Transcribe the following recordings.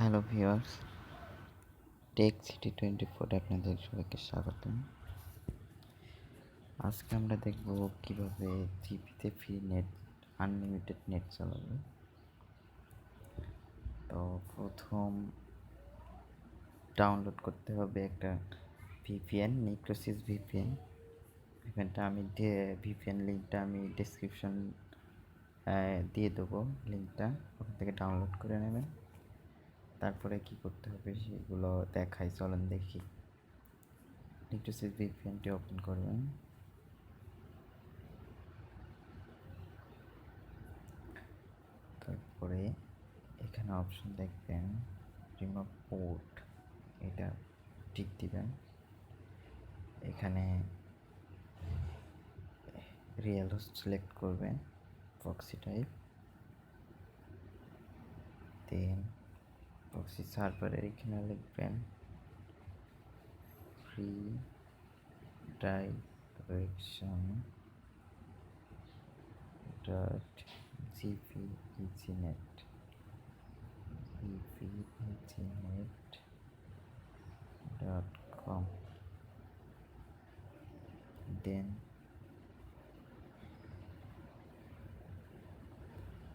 Hello viewers, tech city twenty four আপনাদের সবাইকে স্বাগতম। আজকে আমরা দেখব কীভাবে জিপিতে ফ্রি নেট, আনলিমিটেড নেট চালাবো। তো প্রথম ডাউনলোড করতে হবে একটা ভিপিএন নিক্রোসিস ভিপিএন। ভিপিএনটা আমি ভিপিএন লিঙ্কটা আমি ডিসক্রিপশন দিয়ে দেবো লিঙ্কটা। ওখান থেকে ডাউনলোড করে নেবেন। তারপরে কি করতে হবে সেগুলো দেখাই, চলেন দেখি। একটু নিকটোসিস ভিপিএনটি ওপেন করবেন। তারপরে এখানে অপশন দেখবেন, রিমোট পোর্ট, এটা ঠিক দিবেন। এখানে রিয়েল হোস্ট সিলেক্ট করবেন প্রক্সি টাইপ দেন প্রক্সি সার্ভারের এখানে লিখবেন free direction dot JPEG net JPEG net dot com then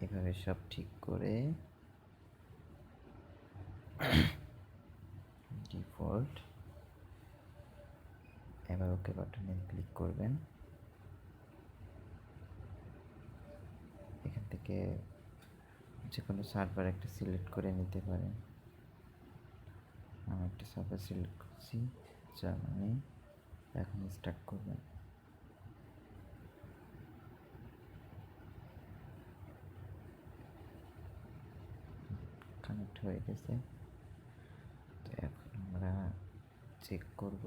এভাবে সব ঠিক করে ডিফল্ট। এবার ওকে বাটনে ক্লিক করবেন। এখান থেকে যে কোনো সার্ভার একটা সিলেক্ট করে নিতে পারেন। আমি একটা সার্ভার সিলেক্ট করছি জার্মানি এখন স্টার্ট করবেন। কানেক্ট হয়ে গেছে তো এখন আমরা চেক করব।